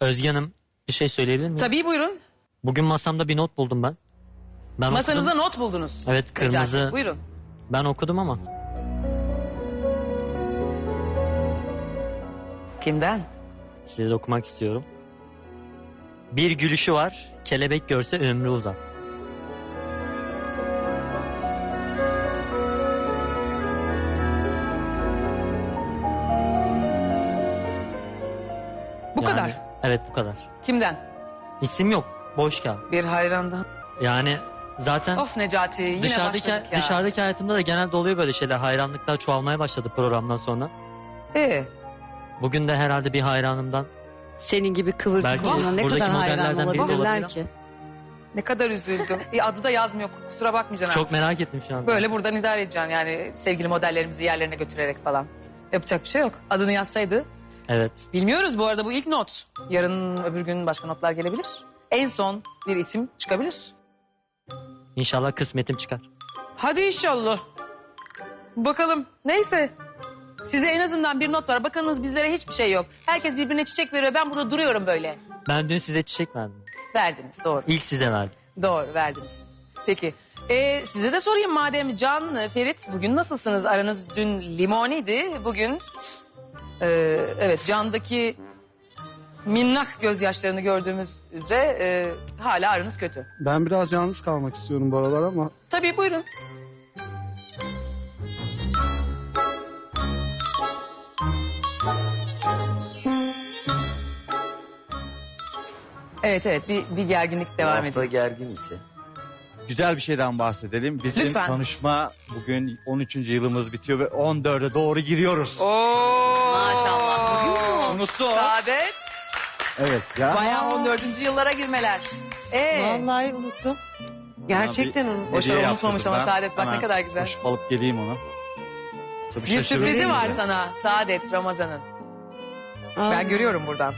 Özge Hanım bir şey söyleyebilir miyim? Tabii buyurun. Bugün masamda bir not buldum ben. Ben Masanızda okudum. not buldunuz. Evet kırmızı. Necati, Buyurun. Ben okudum ama. Kimden? Size de okumak istiyorum. Bir gülüşü var. Kelebek görse ömrü uzar. Evet bu kadar. Kimden? İsim yok. Boş kağıt. Bir hayrandan. Yani zaten Of Necati yine dışarıdaki başladık ya. dışarıdaki hayatımda da genelde oluyor böyle şeyler. Hayranlıklar çoğalmaya başladı programdan sonra. Ee, Bugün de herhalde bir hayranımdan Senin gibi kıvırcık Belki olana ne buradaki kadar hayran modellerden biri de olabilirler olabilir ki? ne kadar üzüldüm. Bir adı da yazmıyor kusura bakmayacaksın çok artık. merak ettim şu anda. Böyle buradan idare edeceksin yani sevgili modellerimizi yerlerine götürerek falan. Yapacak bir şey yok. Adını yazsaydı. Evet. Bilmiyoruz bu arada bu ilk not. Yarın öbür gün başka notlar gelebilir. En son bir isim çıkabilir. İnşallah kısmetim çıkar. Hadi inşallah. Bakalım. Neyse. Size en azından bir not var. Bakınız bizlere hiçbir şey yok. Herkes birbirine çiçek veriyor. Ben burada duruyorum böyle. Ben dün size çiçek verdim. Verdiniz doğru. İlk size verdim. Doğru verdiniz. Peki. Ee, size de sorayım madem Can, Ferit bugün nasılsınız? Aranız dün limoniydi. Bugün e, evet Can'daki minnak gözyaşlarını gördüğümüz üzere e, hala aranız kötü. Ben biraz yalnız kalmak istiyorum bu aralar ama Tabii buyurun. Evet evet bir, bir gerginlik Bu devam hafta ediyor. gergin ise. Güzel bir şeyden bahsedelim. Bizim Lütfen. tanışma bugün 13. yılımız bitiyor ve 14'e doğru giriyoruz. Oo. O. Saadet. Evet ya. Bayağı 14. yıllara girmeler. Ee, Vallahi unuttum. Gerçekten unuttum. Boşver Hediye unutmamış yaptırdım ama ben. Saadet, bak ne Hemen kadar güzel. Koşup alıp geleyim onu. Tabii bir sürprizi var ya. sana Saadet Ramazan'ın. Aa, Ben görüyorum buradan.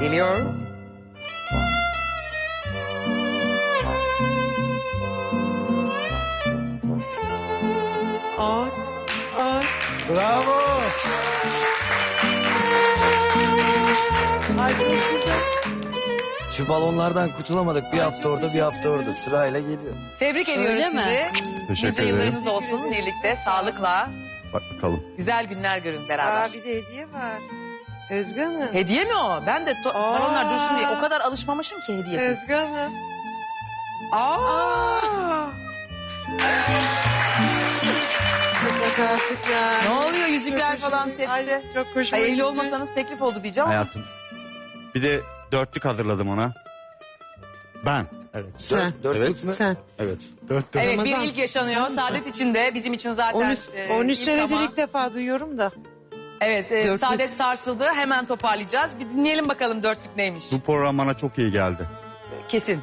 Geliyor. Aa, aa. Bravo. Ay çok güzel. Şu balonlardan kurtulamadık. Bir hafta orada bir hafta orada. Sırayla geliyor. Tebrik ediyoruz Öyle mi? sizi. Teşekkür Nice ederim. yıllarınız olsun birlikte sağlıkla. Bak bakalım. Güzel günler görün beraber. Aa bir de hediye var. Özgü Hanım. Hediye mi o? Ben de to- Aa. balonlar dursun diye o kadar alışmamışım ki hediyesiz. Özgü Hanım. Aa. Çok ya. Ne oluyor yüzükler Çok falan sette? Ay, çok hoşuma Ay, evli gitti. olmasanız teklif oldu diyeceğim ama. Hayatım. Bir de dörtlük hazırladım ona. Ben. Evet. Sen. Dörtlük Evet. mü? Sen. Evet. Dörtlük. Evet bir Ramazan, ilk yaşanıyor. sen Saadet için de bizim için zaten 13, e, 13 ilk senedir ama- ilk defa duyuyorum da. Evet e, Dörtlük. Saadet sarsıldı. Hemen toparlayacağız. Bir dinleyelim bakalım dörtlük neymiş. Bu program bana çok iyi geldi. Kesin.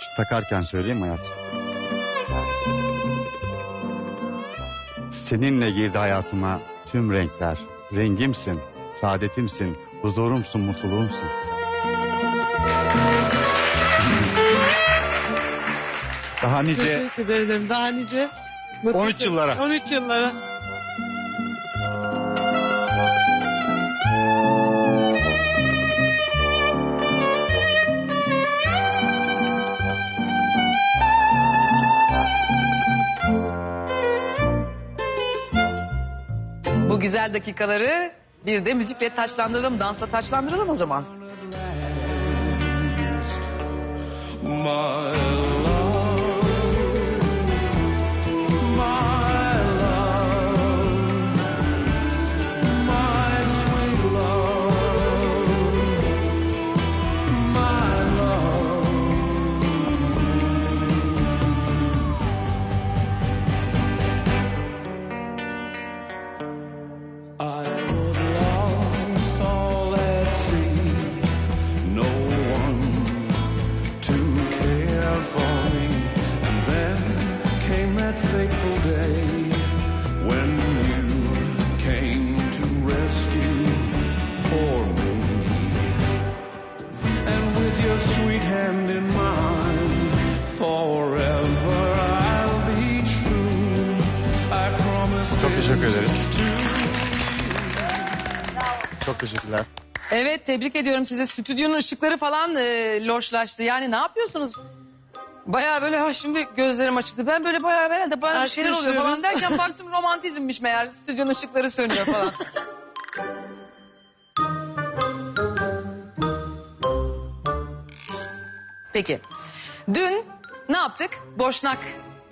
Şu takarken söyleyeyim mi hayatım? Seninle girdi hayatıma tüm renkler. Rengimsin, saadetimsin, huzurumsun, mutluluğumsun. Daha nice Teşekkür ederim. Daha nice. 13 yıllara. 13 yıllara. Bu güzel dakikaları bir de müzikle taçlandıralım, dansla taçlandıralım o zaman. I Çok teşekkürler. Evet tebrik ediyorum size. Stüdyonun ışıkları falan e, loşlaştı. Yani ne yapıyorsunuz? Bayağı böyle ha şimdi gözlerim açıldı. Ben böyle bayağı herhalde bayağı bir şeyler oluyor falan derken baktım romantizmmiş meğer. Stüdyonun ışıkları sönüyor falan. Peki. Dün ne yaptık? Boşnak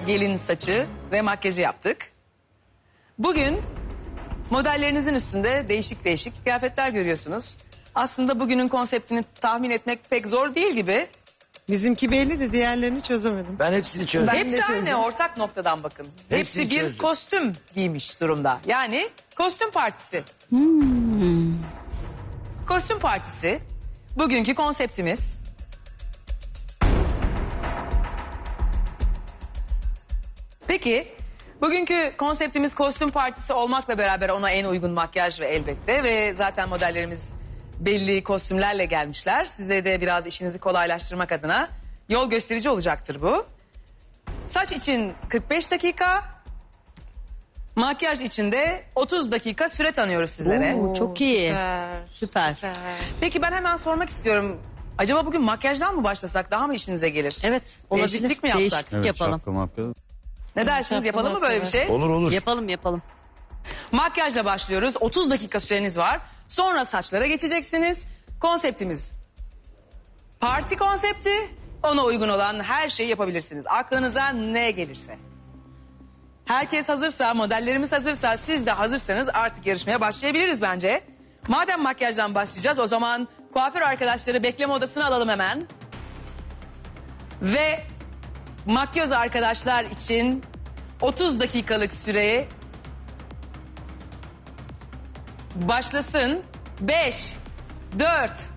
gelin saçı ve makyajı yaptık. Bugün Modellerinizin üstünde değişik değişik kıyafetler görüyorsunuz. Aslında bugünün konseptini tahmin etmek pek zor değil gibi. Bizimki belli de diğerlerini çözemedim. Ben hepsini çözdüm. Hepsi aynı ortak noktadan bakın. Hepsi Hepsini bir çözdüm. kostüm giymiş durumda. Yani kostüm partisi. Kostüm partisi. Bugünkü konseptimiz. Peki bugünkü konseptimiz kostüm partisi olmakla beraber ona en uygun makyaj ve elbette ve zaten modellerimiz belli kostümlerle gelmişler. Size de biraz işinizi kolaylaştırmak adına yol gösterici olacaktır bu. Saç için 45 dakika, makyaj için de 30 dakika süre tanıyoruz sizlere. Oo, Çok iyi. Süper. Süper. süper. Peki ben hemen sormak istiyorum. Acaba bugün makyajdan mı başlasak daha mı işinize gelir? Evet. Olabilir. Değişiklik mi yapsak? Değişiklik Evet, yapalım. şapka. Ne dersiniz yapalım mı böyle bir şey? Olur olur. Yapalım yapalım. Makyajla başlıyoruz. 30 dakika süreniz var. Sonra saçlara geçeceksiniz. Konseptimiz parti konsepti. Ona uygun olan her şeyi yapabilirsiniz. Aklınıza ne gelirse. Herkes hazırsa, modellerimiz hazırsa, siz de hazırsanız artık yarışmaya başlayabiliriz bence. Madem makyajdan başlayacağız o zaman kuaför arkadaşları bekleme odasına alalım hemen. Ve makyöz arkadaşlar için 30 dakikalık süre başlasın. 5, 4,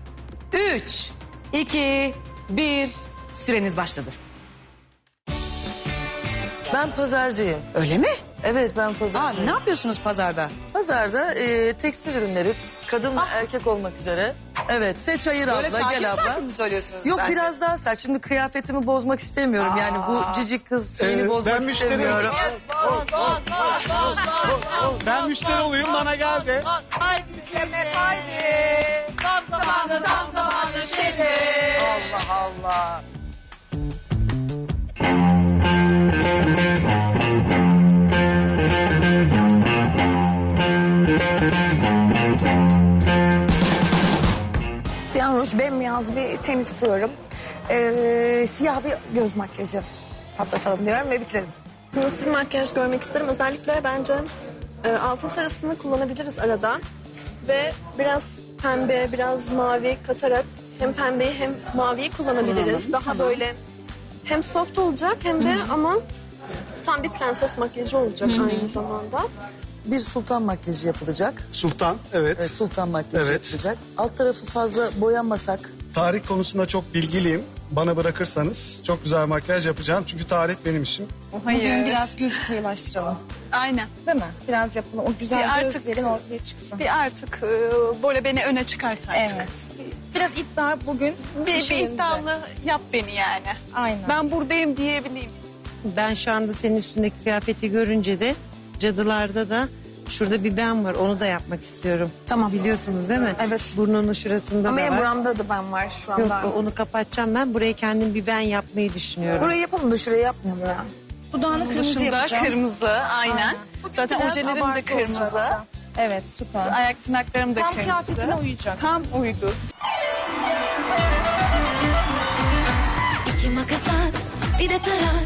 3, 2, 1 süreniz başladı. Ben pazarcıyım. Öyle mi? Evet ben Aa, pazarcıyım. ne yapıyorsunuz pazarda? Pazarda e, tekstil ürünleri kadın ve erkek olmak üzere. Evet seç ayır Böyle abla sakin gel abla. sakin mi söylüyorsunuz? Yok bence? biraz daha sert. Şimdi kıyafetimi bozmak istemiyorum. Yani bu cicik kız şeyini Evet, bozmak ben istemiyorum. Ben müşteri olayım bana geldi. Allah Allah. Bembeyaz bir teni tutuyorum. Ee, siyah bir göz makyajı patlatalım diyorum ve bitirelim. Nasıl bir makyaj görmek isterim? Özellikle bence e, altın sarısını kullanabiliriz arada. Ve biraz pembe, biraz mavi katarak hem pembeyi hem maviyi kullanabiliriz. Daha böyle hem soft olacak hem de ama tam bir prenses makyajı olacak aynı zamanda. Bir sultan makyajı yapılacak. Sultan, evet. Evet, sultan makyajı Evet. yapılacak. Alt tarafı fazla boyanmasak. Tarih konusunda çok bilgiliyim. Bana bırakırsanız çok güzel makyaj yapacağım. Çünkü tarih benim işim. Bugün biraz göz kıyılaştıralım. Aynen. Değil mi? Biraz yapalım. O güzel Bir artık- gözlerin ortaya çıksın. Bir artık e, böyle beni öne çıkart artık. Evet. Biraz iddia bugün. Bir, bir işe yarayacak. iddialı yap beni yani. Aynen. Ben buradayım diyebileyim. Ben şu anda senin üstündeki kıyafeti görünce de cadılarda da şurada bir ben var. Onu da yapmak istiyorum. Tamam. Biliyorsunuz değil mi? Evet. Burnunun şurasında Ama da var. buramda da ben var şu Yok anda. onu kapatacağım ben. Buraya kendim bir ben yapmayı düşünüyorum. Burayı yapalım da şurayı yapmayalım ya. Dudağını kırmızı Dışında yapacağım. kırmızı aynen. Zaten Biraz ojelerim de abartı kırmızı. olacaksa. Evet süper. Ayak tırnaklarım da Tam kırmızı. kıyafetine uyacak. Tam uydu. İki makas at, bir de tarak.